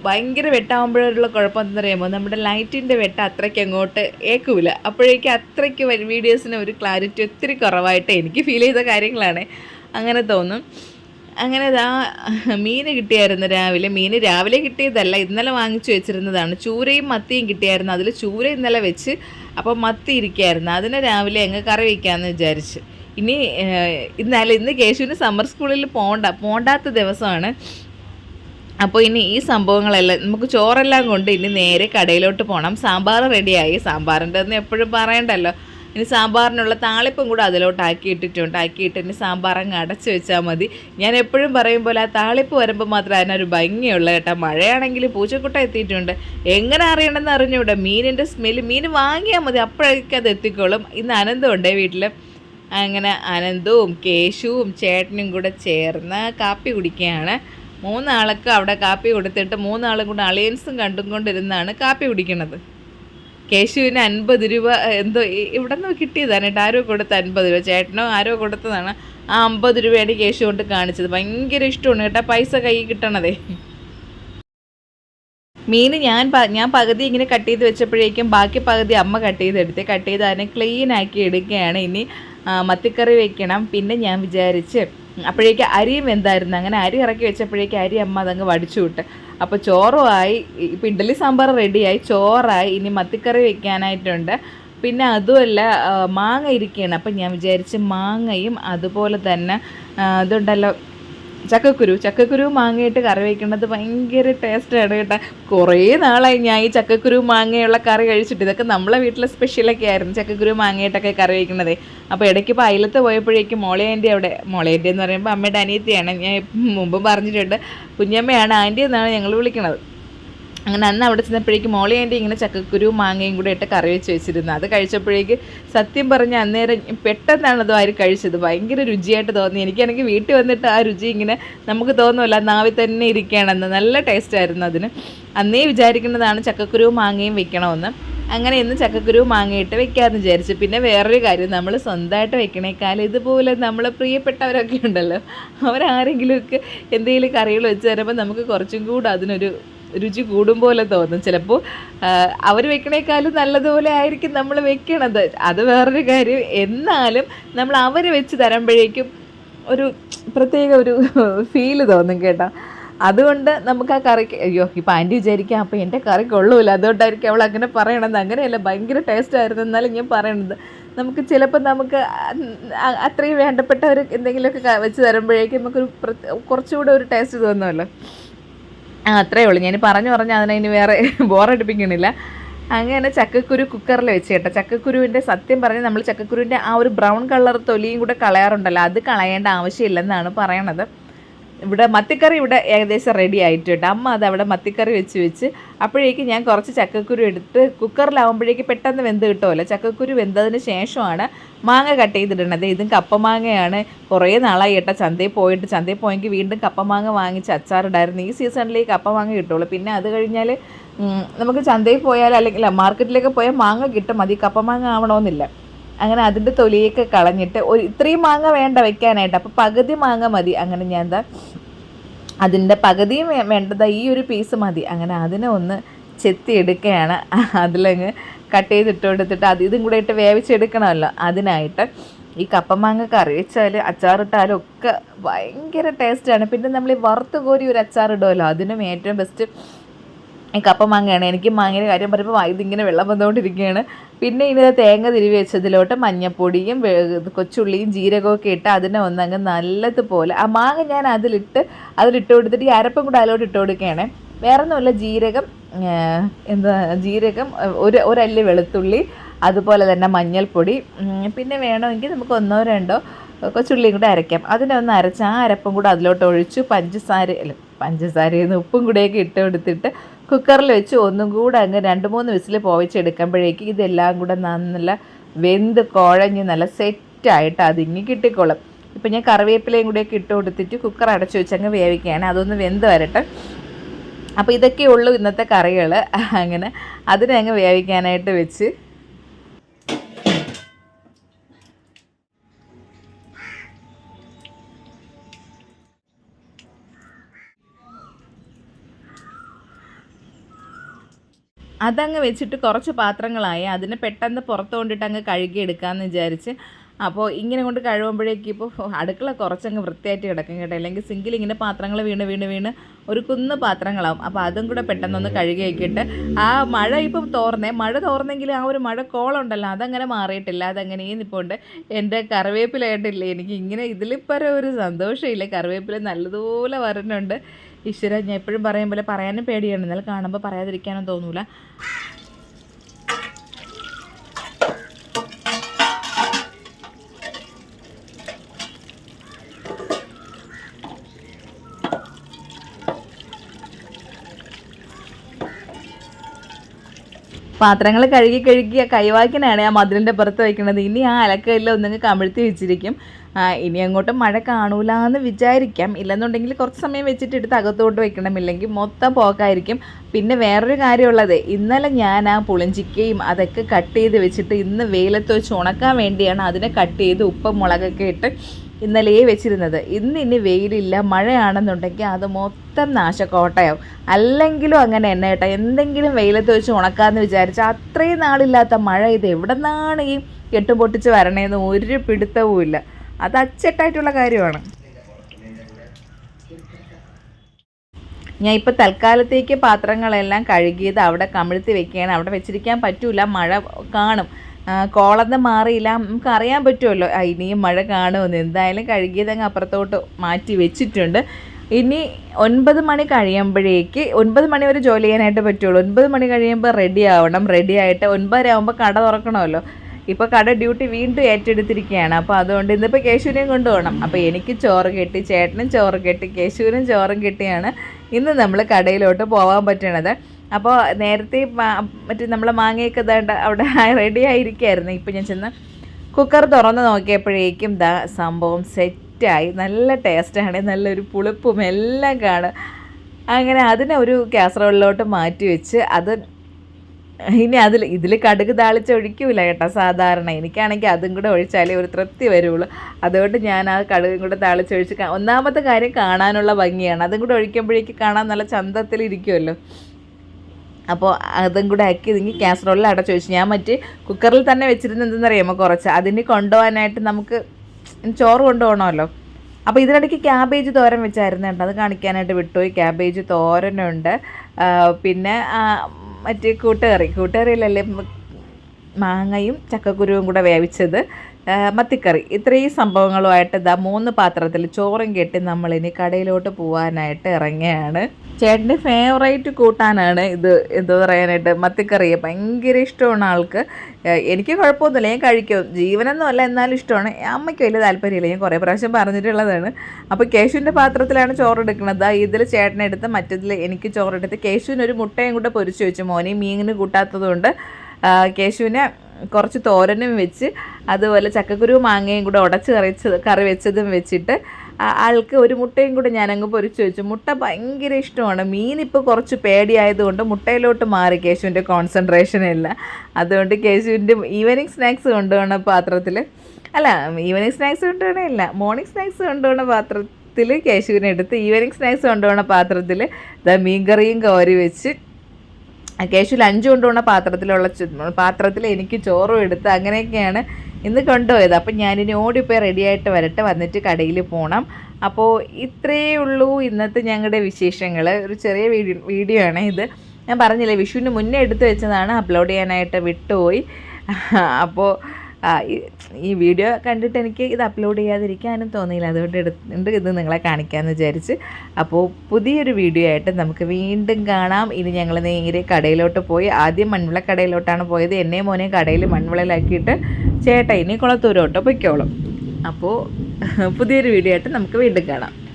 ഭയങ്കര വെട്ടാകുമ്പോഴുള്ള കുഴപ്പം എന്താ പറയുമ്പോൾ നമ്മുടെ ലൈറ്റിന്റെ വെട്ട അത്രയ്ക്ക് അങ്ങോട്ട് ഏക്കൂല. അപ്പോഴേക്ക് അത്രയ്ക്ക് വീഡിയോസിന് ഒരു ക്ലാരിറ്റി ഒത്തിരി കുറവായിട്ട് എനിക്ക് ഫീൽ ചെയ്ത കാര്യങ്ങളാണ്. അങ്ങനെ തോന്നും. അങ്ങനെ ഇതാ മീൻ കിട്ടിയായിരുന്നു രാവിലെ. മീൻ രാവിലെ കിട്ടിയതല്ല ഇന്നലെ വാങ്ങിച്ചു വെച്ചിരുന്നതാണ്. ചൂരയും മത്തിയും കിട്ടിയായിരുന്നു. അതിൽ ചൂര ഇന്നലെ വെച്ച് അപ്പോൾ മത്തി ഇരിക്കുകയായിരുന്നു അതിനെ രാവിലെ അങ്ങ് കറി വയ്ക്കാമെന്ന് വിചാരിച്ച്. ഇനി ഏഹ്, ഇന്നലെ ഇന്ന് കേശുവിന് സമ്മർ സ്കൂളിൽ പോണ്ട പോണ്ടാത്ത ദിവസമാണ് അപ്പോൾ ഇനി ഈ സംഭവങ്ങളെല്ലാം നമുക്ക് ചോറെല്ലാം കൊണ്ട് ഇനി നേരെ കടയിലോട്ട് പോകണം സാമ്പാർ റെഡിയായി. സാമ്പാറിന്റെ ഒന്നും എപ്പോഴും പറയണ്ടല്ലോ. ഇനി സാമ്പാറിനുള്ള താളിപ്പും കൂടെ അതിലോട്ട് ആക്കി ഇട്ടിട്ടുണ്ട്. ആക്കിയിട്ട് ഇനി സാമ്പാർ അങ്ങ് അടച്ച് വെച്ചാൽ മതി. ഞാൻ എപ്പോഴും പറയും പോലെ ആ താളിപ്പ് വരുമ്പോൾ മാത്രമേ അതിനൊരു ഭംഗിയുള്ള കേട്ടോ. മഴയാണെങ്കിൽ പൂച്ചക്കുട്ട എത്തിയിട്ടുണ്ട്. എങ്ങനെ അറിയണമെന്ന് അറിഞ്ഞൂടെ മീനിന്റെ സ്മെൽ മീൻ വാങ്ങിയാൽ മതി. അപ്പോഴേക്കും അത് എത്തിക്കോളും. ഇന്ന് അനന്തമുണ്ടേ വീട്ടിൽ അങ്ങനെ അനന്തവും കേശുവും ചേട്ടനും കൂടെ ചേർന്ന് കാപ്പി കുടിക്കുകയാണ്. മൂന്നാൾക്ക് അവിടെ കാപ്പി കൊടുത്തിട്ട് മൂന്നാളും കൂടെ അളിയൻസും കണ്ടും കൊണ്ടിരുന്നാണ് കാപ്പി കുടിക്കുന്നത്. കേശുവിന് അൻപത് രൂപ എന്തോ ഇവിടെ നിന്ന് കിട്ടിയതാണ് കേട്ടോ. ആരോ കൊടുത്ത അൻപത് രൂപ. ചേട്ടനോ ആരോ കൊടുത്തതാണ്. ആ അമ്പത് രൂപയാണ് കേശു കൊണ്ട് കാണിച്ചത്. ഭയങ്കര ഇഷ്ടമാണ് കേട്ടോ. പൈസ കയ്യിൽ കിട്ടണതേ. മീൻ ഞാൻ ഞാൻ പകുതി ഇങ്ങനെ കട്ട് ചെയ്ത് വെച്ചപ്പോഴേക്കും ബാക്കി പകുതി അമ്മ കട്ട് ചെയ്തെടുത്ത്. കട്ട് ചെയ്ത് അതിനെ ക്ലീൻ ആക്കി എടുക്കുകയാണ്. ഇനി മത്തിക്കറി വെക്കണം. പിന്നെ ഞാൻ വിചാരിച്ച് അപ്പോഴേക്ക് അരിയും എന്തായിരുന്നു അങ്ങനെ അരി ഇറക്കി വെച്ചപ്പോഴേക്ക് അരി അമ്മ അതങ്ങ് വടിച്ചു വിട്ട്. അപ്പോൾ ചോറുമായി ഇപ്പം ഇഡ്ഡലി സാമ്പാർ റെഡിയായി. ചോറായി ഇനി മത്തിക്കറി വെക്കാനായിട്ടുണ്ട്. പിന്നെ അതുമല്ല മാങ്ങ ഇരിക്കുകയാണ്. അപ്പം ഞാൻ വിചാരിച്ച് മാങ്ങയും അതുപോലെ തന്നെ ഇതുണ്ടല്ലോ ചക്കക്കുരു. ചക്കക്കുരു മാങ്ങയിട്ട് കറി വയ്ക്കുന്നത് ഭയങ്കര ടേസ്റ്റാണ് കേട്ടോ. കുറേ നാളായി ഞാൻ ഈ ചക്കക്കുരു മാങ്ങയുള്ള കറി കഴിച്ചിട്ട്. ഇതൊക്കെ നമ്മളെ വീട്ടിലെ സ്പെഷ്യലൊക്കെ ആയിരുന്നു ചക്കക്കുരു മാങ്ങയിട്ടൊക്കെ കറി വയ്ക്കുന്നത് അപ്പോൾ ഇടയ്ക്ക് ഇപ്പോൾ അയലത്ത് പോയപ്പോഴേക്കും മോളെ അവിടെ മോളേന്റെ എന്ന് പറയുമ്പോൾ അമ്മയുടെ അനിയത്തിയാണ്. ഞാൻ മുമ്പ് പറഞ്ഞിട്ടുണ്ട്. കുഞ്ഞമ്മയാണ് ആന്റി എന്നാണ് ഞങ്ങൾ വിളിക്കണത്. അങ്ങനെ അന്ന് അവിടെ ചെന്നപ്പോഴേക്കും മോളി ആന്റി ഇങ്ങനെ ചക്കക്കുരു മാങ്ങയും കൂടെ ഇട്ട് കറി വെച്ച് വെച്ചിരുന്നു. അത് കഴിച്ചപ്പോഴേക്ക് സത്യം പറഞ്ഞ അന്നേരം പെട്ടെന്നാണ് അത് ആര് കഴിച്ചത്. ഭയങ്കര രുചിയായിട്ട് തോന്നി. എനിക്കാണെങ്കിൽ വീട്ടിൽ വന്നിട്ട് ആ രുചി ഇങ്ങനെ നമുക്ക് തോന്നുമല്ല നാവിൽ തന്നെ ഇരിക്കുകയാണെന്ന്. നല്ല ടേസ്റ്റായിരുന്നു അതിന്. അന്നേ വിചാരിക്കുന്നതാണ് ചക്കക്കുരു മാങ്ങയും വെക്കണമെന്ന്. അങ്ങനെ ഇന്ന് ചക്കക്കുരു മാങ്ങയിട്ട് വെക്കാമെന്ന് വിചാരിച്ചു. പിന്നെ വേറൊരു കാര്യം നമ്മൾ സ്വന്തമായിട്ട് വെക്കണേക്കാൾ ഇതുപോലെ നമ്മൾ പ്രിയപ്പെട്ടവരൊക്കെ ഉണ്ടല്ലോ. അവരാരെങ്കിലുമൊക്കെ എന്തെങ്കിലും കറികൾ വെച്ച് തരുമ്പോൾ നമുക്ക് കുറച്ചും കൂടെ അതിനൊരു രുചി കൂടും പോലെ തോന്നും ചിലപ്പോൾ അവർ വെക്കണേക്കാളും നല്ലതുപോലെ ആയിരിക്കും നമ്മൾ വെക്കണത്. അത് വേറൊരു കാര്യം. എന്നാലും നമ്മൾ അവർ വെച്ച് തരുമ്പോഴേക്കും ഒരു പ്രത്യേക ഒരു ഫീൽ തോന്നും കേട്ടോ. അതുകൊണ്ട് നമുക്ക് ആ കറിക്ക് അയ്യോ ഇപ്പം ആന്റി വിചാരിക്കാം അപ്പോൾ എന്റെ കറി കൊള്ളൂല. അതുകൊണ്ടായിരിക്കും അവൾ അങ്ങനെ പറയണത്. അങ്ങനെയല്ല ഭയങ്കര ടേസ്റ്റ് ആയിരുന്നു എന്നാലും ഞാൻ പറയണത്. നമുക്ക് ചിലപ്പോൾ നമുക്ക് അത്രയും വേണ്ടപ്പെട്ടവർ എന്തെങ്കിലുമൊക്കെ വെച്ച് തരുമ്പോഴേക്കും നമുക്കൊരു കുറച്ചുകൂടെ ഒരു ടേസ്റ്റ് തോന്നുമല്ലോ. ആ അത്രയേ ഉള്ളൂ. ഞാൻ പറഞ്ഞു പറഞ്ഞു അതിനെ വേറെ ബോറടിപ്പിക്കണില്ല അങ്ങനെ ചക്കക്കുരു കുക്കറിൽ വെച്ച് കേട്ടോ. ചക്കക്കുരുവിന്റെ സത്യം പറഞ്ഞാൽ നമ്മൾ ചക്കക്കുരുവിന്റെ ആ ഒരു ബ്രൗൺ കളർ തൊലിയും കൂടെ കളയാറുണ്ടല്ലോ. അത് കളയേണ്ട ആവശ്യമില്ലെന്നാണ് പറയണത്. ഇവിടെ മത്തിക്കറി ഇവിടെ ഏകദേശം റെഡി ആയിട്ടുണ്ട്. അമ്മ അത് അവിടെ മത്തിക്കറി വെച്ച് വെച്ച് അപ്പോഴേക്ക് ഞാൻ കുറച്ച് ചക്കക്കുരു എടുത്ത് കുക്കറിലാവുമ്പോഴേക്ക് പെട്ടെന്ന് വെന്ത് കിട്ടുമല്ലോ. ചക്കക്കുരു വെന്തതിന് ശേഷമാണ് മാങ്ങ കട്ട് ചെയ്തിടണത് ഇതും കപ്പമാങ്ങയാണ്. കുറേ നാളായി ഇട്ട ചന്തയിൽ പോയിട്ട്. ചന്തയിൽ പോയെങ്കിൽ വീണ്ടും കപ്പമാങ്ങ വാങ്ങിച്ച് അച്ചാറിടായിരുന്നു. ഈ സീസണിൽ ഈ കപ്പമാങ്ങ കിട്ടുള്ളൂ. പിന്നെ അത് കഴിഞ്ഞാൽ നമുക്ക് ചന്തയിൽ പോയാൽ അല്ലെങ്കിൽ മാർക്കറ്റിലേക്ക് പോയാൽ മാങ്ങ കിട്ടും. മതി കപ്പമാങ്ങ ആവണമെന്നില്ല. അങ്ങനെ അതിന്റെ തൊലിയൊക്കെ കളഞ്ഞിട്ട് ഒരു ഇത്രയും മാങ്ങ വേണ്ട വെക്കാനായിട്ട്. അപ്പോൾ പകുതി മാങ്ങ മതി. അങ്ങനെ ഞാൻ എന്താ അതിന്റെ പകുതിയും വേണ്ടത് ഈ ഒരു പീസ് മതി. അങ്ങനെ അതിനെ ഒന്ന് ചെത്തി എടുക്കുകയാണ്. അതിലങ്ങ് കട്ട് ചെയ്തിട്ട് കൊടുത്തിട്ട് അത് ഇതും കൂടെ ഇട്ട് വേവിച്ചെടുക്കണമല്ലോ. അതിനായിട്ട് ഈ കപ്പമാങ്ങ കറി വെച്ചാൽ അച്ചാറിട്ടാലും ഒക്കെ ഭയങ്കര ടേസ്റ്റാണ് പിന്നെ നമ്മൾ ഈ വറുത്ത് കോരി ഒരു അച്ചാറിടുമല്ലോ അതിനും ഏറ്റവും ബെസ്റ്റ് കപ്പ മാങ്ങയാണ്. എനിക്ക് മാങ്ങയുടെ കാര്യം പറയുമ്പോൾ ഇതിങ്ങനെ വെള്ളം വന്നുകൊണ്ടിരിക്കുകയാണ്. പിന്നെ ഇനി തേങ്ങ തിരിവ് വെച്ചതിലോട്ട് മഞ്ഞപ്പൊടിയും കൊച്ചുള്ളിയും ജീരകമൊക്കെ ഇട്ട് അതിനെ ഒന്നങ്ങ് നല്ലതുപോലെ ആ മാങ്ങ ഞാൻ അതിലിട്ട് അതിലിട്ട് കൊടുത്തിട്ട് ഈ അരപ്പും കൂടെ അതിലോട്ട് ഇട്ട് കൊടുക്കുകയാണ്. വേറെ ഒന്നുമില്ല ജീരകം എന്താ ജീരകം ഒരു ഒരല്ലി വെളുത്തുള്ളി അതുപോലെ തന്നെ മഞ്ഞൾപ്പൊടി പിന്നെ വേണമെങ്കിൽ നമുക്ക് ഒന്നോ രണ്ടോ കൊച്ചുള്ളിയും കൂടെ അരയ്ക്കാം അതിനെ ഒന്ന് അരച്ച് ആ അരപ്പും കൂടെ അതിലോട്ട് ഒഴിച്ചു പഞ്ചസാര അല്ല പഞ്ചസാരയിൽ നിന്ന് ഉപ്പും കൂടെയൊക്കെ ഇട്ട് കൊടുത്തിട്ട് കുക്കറിൽ വെച്ച് ഒന്നും കൂടെ അങ്ങ് രണ്ട് മൂന്ന് വിസിൽ പോയിച്ചെടുക്കുമ്പോഴേക്ക് ഇതെല്ലാം കൂടെ നല്ല വെന്ത് കുഴഞ്ഞ് നല്ല സെറ്റായിട്ട് അതിങ്ങി കിട്ടിക്കോളും. ഇപ്പം ഞാൻ കറിവേപ്പിലയും കൂടെയൊക്കെ ഇട്ട് കൊടുത്തിട്ട് കുക്കർ അടച്ചു വെച്ച് അങ്ങ് വേവിക്കുകയാണ്. അതൊന്ന് വെന്ത് വരട്ടെ. അപ്പോൾ ഇതൊക്കെ ഉള്ളൂ ഇന്നത്തെ കറികൾ അങ്ങനെ അതിനെ അങ്ങ് വേവിക്കാനായിട്ട് വെച്ച് അതങ്ങ് വെച്ചിട്ട് കുറച്ച് പാത്രങ്ങളായി. അതിനെ പെട്ടെന്ന് പുറത്ത് കൊണ്ടിട്ട് അങ്ങ് കഴുകിയെടുക്കാമെന്ന് വിചാരിച്ച്. അപ്പോൾ ഇങ്ങനെ കൊണ്ട് കഴുകുമ്പോഴേക്ക് ഇപ്പോൾ അടുക്കള കുറച്ചങ്ങ് വൃത്തിയായിട്ട് കിടക്കും കേട്ടോ. അല്ലെങ്കിൽ സിങ്കിൽ ഇങ്ങനെ പാത്രങ്ങൾ വീണ് വീണ് വീണ് ഒരു കുന്ന് പാത്രങ്ങളാവും. അപ്പോൾ അതും കൂടെ പെട്ടെന്നൊന്ന് കഴുകി ആ മഴ ഇപ്പം തോർന്നേ. മഴ തോർന്നെങ്കിൽ ആ ഒരു മഴ കോളുണ്ടല്ലോ. അതങ്ങനെ മാറിയിട്ടില്ല. അതങ്ങനെ നിൽപ്പുണ്ട് എന്റെ കറിവേപ്പിലായിട്ടില്ലേ എനിക്ക് ഇങ്ങനെ ഇതിലിപ്പറ ഒരു സന്തോഷമില്ല. കറിവേപ്പില നല്ലതുപോലെ വരുന്നുണ്ട് ഈശ്വര ഞാൻ എപ്പോഴും പറയും പോലെ പറയാനും പേടിയാണ്. എന്നാൽ കാണുമ്പോൾ പറയാതിരിക്കാനും തോന്നൂല. പാത്രങ്ങൾ കഴുകി കഴുകി ആ കൈവാക്കിനാണ് ആ മതിലിന്റെ പുറത്ത് വയ്ക്കുന്നത് ഇനി ആ അലക്കയെല്ലാം ഒന്നങ്ങ് കമിഴ്ത്തി വെച്ചിരിക്കും. ഇനി അങ്ങോട്ട് മഴ കാണൂല എന്ന് വിചാരിക്കാം. ഇല്ലെന്നുണ്ടെങ്കിൽ കുറച്ച് സമയം വെച്ചിട്ട് എടുത്ത് അകത്തോട്ട് വെക്കണം. ഇല്ലെങ്കിൽ മൊത്തം പോക്കായിരിക്കും. പിന്നെ വേറൊരു കാര്യമുള്ളത്. ഇന്നലെ ഞാൻ ആ പുളിഞ്ചിക്കയും അതൊക്കെ കട്ട് ചെയ്ത് വെച്ചിട്ട് ഇന്ന് വെയിലത്ത് വെച്ച് ഉണക്കാൻ വേണ്ടിയാണ് അതിനെ കട്ട് ചെയ്ത് ഉപ്പ് മുളകൊക്കെ ഇട്ട് ഇന്നലെയേ വെച്ചിരുന്നത്. ഇന്ന് ഇനി വെയിലില്ല മഴയാണെന്നുണ്ടെങ്കിൽ അത് മൊത്തം നാശക്കോട്ടയാവും. അല്ലെങ്കിലും അങ്ങനെ തന്നെ കേട്ടോ. എന്തെങ്കിലും വെയിലത്ത് വെച്ച് ഉണക്കാമെന്ന് വിചാരിച്ചാൽ അത്രയും നാളില്ലാത്ത മഴ ഇത് എവിടെ നിന്നാണ് ഈ കെട്ടുപൊട്ടിച്ച് വരണേന്ന് ഒരു പിടുത്തവും ഇല്ല അത് അച്ചട്ടായിട്ടുള്ള കാര്യമാണ്. ഞാൻ ഇപ്പോൾ തൽക്കാലത്തേക്ക് പാത്രങ്ങളെല്ലാം കഴുകിയത് അവിടെ കമിഴ്ത്തി വെക്കുകയാണ്. അവിടെ വെച്ചിരിക്കാൻ പറ്റൂല. മഴ കാണും. കോളന്ന് മാറിയില്ല. നമുക്ക് അറിയാൻ പറ്റുമല്ലോ ഇനിയും മഴ കാണുമെന്ന്. എന്തായാലും കഴുകിയതങ്ങ് അപ്പുറത്തോട്ട് മാറ്റി വെച്ചിട്ടുണ്ട്. ഇനി ഒൻപത് മണി കഴിയുമ്പോഴേക്ക് ഒൻപത് മണി വരെ ജോലി ചെയ്യാനായിട്ട് പറ്റുള്ളൂ. ഒൻപത് മണി കഴിയുമ്പോൾ റെഡി ആവണം. റെഡി ആയിട്ട് ഒൻപതര ആകുമ്പോൾ കട തുറക്കണമല്ലോ. ഇപ്പോൾ കട ഡ്യൂട്ടി വീണ്ടും ഏറ്റെടുത്തിരിക്കുകയാണ്. അപ്പോൾ അതുകൊണ്ട് ഇന്നിപ്പോൾ കേശുവിനെയും കൊണ്ടുപോകണം. അപ്പോൾ എനിക്ക് ചോറ് കെട്ടി ചേട്ടനും ചോറ് കെട്ടി കേശുവിനും ചോറും കെട്ടിയാണ് ഇന്ന് നമ്മൾ കടയിലോട്ട് പോകാൻ പറ്റണത്. അപ്പോൾ നേരത്തെ മറ്റേ നമ്മളെ മാങ്ങയൊക്കെ ഇതാണ്ട് അവിടെ റെഡി ആയിരിക്കുമായിരുന്നു ഇപ്പം ഞാൻ ചെന്ന് കുക്കർ തുറന്ന് നോക്കിയപ്പോഴേക്കും ദാ സംഭവം സെറ്റായി നല്ല ടേസ്റ്റാണ് നല്ലൊരു പുളിപ്പും എല്ലാം കാണും അങ്ങനെ അതിനെ ഒരു കാസറോളിലോട്ട് മാറ്റി വെച്ച് അത് ഇനി അതിൽ ഇതിൽ കടുക് താളിച്ച് ഒഴിക്കൂല കേട്ടോ സാധാരണ. എനിക്കാണെങ്കിൽ അതും കൂടെ ഒഴിച്ചാലേ ഒരു തൃപ്തി വരുള്ളൂ. അതുകൊണ്ട് ഞാൻ ആ കടുകും കൂടെ താളിച്ചൊഴിച്ച് ഒഴിച്ച് ഒന്നാമത്തെ കാര്യം കാണാനുള്ള ഭംഗിയാണ്. അതും കൂടെ ഒഴിക്കുമ്പോഴേക്ക് കാണാൻ നല്ല ചന്തത്തിലിരിക്കുമല്ലോ അപ്പോൾ അതും കൂടെ ആക്കി ഇതിങ്ങി കാസറോളിൽ അടച്ചു വെച്ചു. ഞാൻ മറ്റ് കുക്കറിൽ തന്നെ വെച്ചിരുന്ന എന്തെന്നറിയാമോ കുറച്ച്? അതിന് കൊണ്ടുപോകാനായിട്ട് നമുക്ക് ചോറ് കൊണ്ടുപോകണമല്ലോ. അപ്പോൾ ഇതിനിടയ്ക്ക് ക്യാബേജ് തോരൻ വെച്ചായിരുന്നു കേട്ടോ. അത് കാണിക്കാനായിട്ട് വിട്ടുപോയി. ക്യാബേജ് തോരനുണ്ട്. പിന്നെ മറ്റേ കൂട്ടുകറി. കൂട്ടുകറിയിലല്ലേ മാങ്ങയും ചക്കക്കുരുവും കൂടെ വേവിച്ചത്. മത്തിക്കറി. ഇത്രയും സംഭവങ്ങളുമായിട്ട് ഇതാ മൂന്ന് പാത്രത്തിൽ ചോറും കെട്ടി നമ്മളിനി കടയിലോട്ട് പോകാനായിട്ട് ഇറങ്ങുകയാണ്. ചേട്ടന്റെ ഫേവറേറ്റ് കൂട്ടാനാണ് ഇത് എന്താ പറയാനായിട്ട് മത്തിക്കറി ഭയങ്കര ഇഷ്ടമാണ് ആൾക്ക്. എനിക്ക് കുഴപ്പമൊന്നുമില്ല ഞാൻ കഴിക്കും. ജീവനൊന്നുമല്ല എന്നാലും ഇഷ്ടമാണ്. അമ്മയ്ക്ക് വലിയ താല്പര്യമില്ല ഞാൻ കുറേ പ്രാവശ്യം പറഞ്ഞിട്ടുള്ളതാണ്. അപ്പോൾ കേശുവിന്റെ പാത്രത്തിലാണ് ചോറെടുക്കുന്നത്. ഇതിൽ ചേട്ടനെടുത്ത് മറ്റതിൽ എനിക്ക് ചോറെടുത്ത്. കേശുവിന് ഒരു മുട്ടയും കൂടെ പൊരിച്ചു വെച്ചു മോനെ മീനിന് കൂട്ടാത്തതുകൊണ്ട്. കേശുവിന് കുറച്ച് തോരനും വെച്ച് അതുപോലെ ചക്കക്കുരു മാങ്ങയും കൂടെ ഉടച്ച് കറിച്ചത് കറി വെച്ചതും വെച്ചിട്ട് ആൾക്ക് ഒരു മുട്ടയും കൂടെ ഞാനങ്ങ് പൊരിച്ച് വെച്ചു. മുട്ട ഭയങ്കര ഇഷ്ടമാണ്. മീനിപ്പോൾ കുറച്ച് പേടിയായതുകൊണ്ട് മുട്ടയിലോട്ട് മാറി കേശുവിന്റെ കോൺസെൻട്രേഷൻ ഇല്ല. അതുകൊണ്ട് കേശുവിന്റെ ഈവനിങ് സ്നാക്സ് കൊണ്ടുപോകണ പാത്രത്തിൽ അല്ല ഈവനിങ് സ്നാക്സ് കൊണ്ടുപോകണേ ഇല്ല മോർണിംഗ് സ്നാക്സ് കൊണ്ടുപോകണ പാത്രത്തിൽ കേശുവിനെ എടുത്ത് ഈവനിങ് സ്നാക്സ് കൊണ്ടുപോകണ പാത്രത്തിൽ ദ മീൻകറിയും കോരി വെച്ച് കേശു ലഞ്ച് കൊണ്ടുപോകുന്ന പാത്രത്തിലുള്ള പാത്രത്തിൽ എനിക്ക് ചോറും എടുത്ത് അങ്ങനെയൊക്കെയാണ് ഇന്ന് കൊണ്ടുപോയത്. അപ്പം ഞാനിനി ഓടിപ്പോയി റെഡിയായിട്ട് വരട്ടെ വന്നിട്ട് കടയിൽ പോകണം അപ്പോൾ ഇത്രയേ ഉള്ളൂ ഇന്നത്തെ ഞങ്ങളുടെ വിശേഷങ്ങൾ ഒരു ചെറിയ വീഡിയോ വീഡിയോ ആണ് ഇത്. ഞാൻ പറഞ്ഞില്ലേ വിഷുവിന് മുന്നേ എടുത്തു വെച്ചതാണ് അപ്ലോഡ് ചെയ്യാനായിട്ട് വിട്ടുപോയി. അപ്പോൾ ഈ- വീഡിയോ കണ്ടിട്ട് എനിക്ക് ഇത് അപ്ലോഡ് ചെയ്യാതിരിക്കാനും തോന്നിയില്ല. അതുകൊണ്ട് എടുത്തുകൊണ്ട് ഇത് നിങ്ങളെ കാണിക്കാമെന്ന് വിചാരിച്ച്. അപ്പോൾ പുതിയൊരു വീഡിയോ ആയിട്ട് നമുക്ക് വീണ്ടും കാണാം. ഇനി ഞങ്ങൾ നേരെ കടയിലോട്ട് പോയി. ആദ്യം മൺവിള കടയിലോട്ടാണ് പോയത്. എന്നെ മോനെ കടയിൽ മൺവിളയിലാക്കിയിട്ട് ചേട്ടാ ഇനി കുളത്തൂരോട്ടോ പൊയ്ക്കോളും. അപ്പോൾ പുതിയൊരു വീഡിയോ ആയിട്ട് നമുക്ക് വീണ്ടും കാണാം.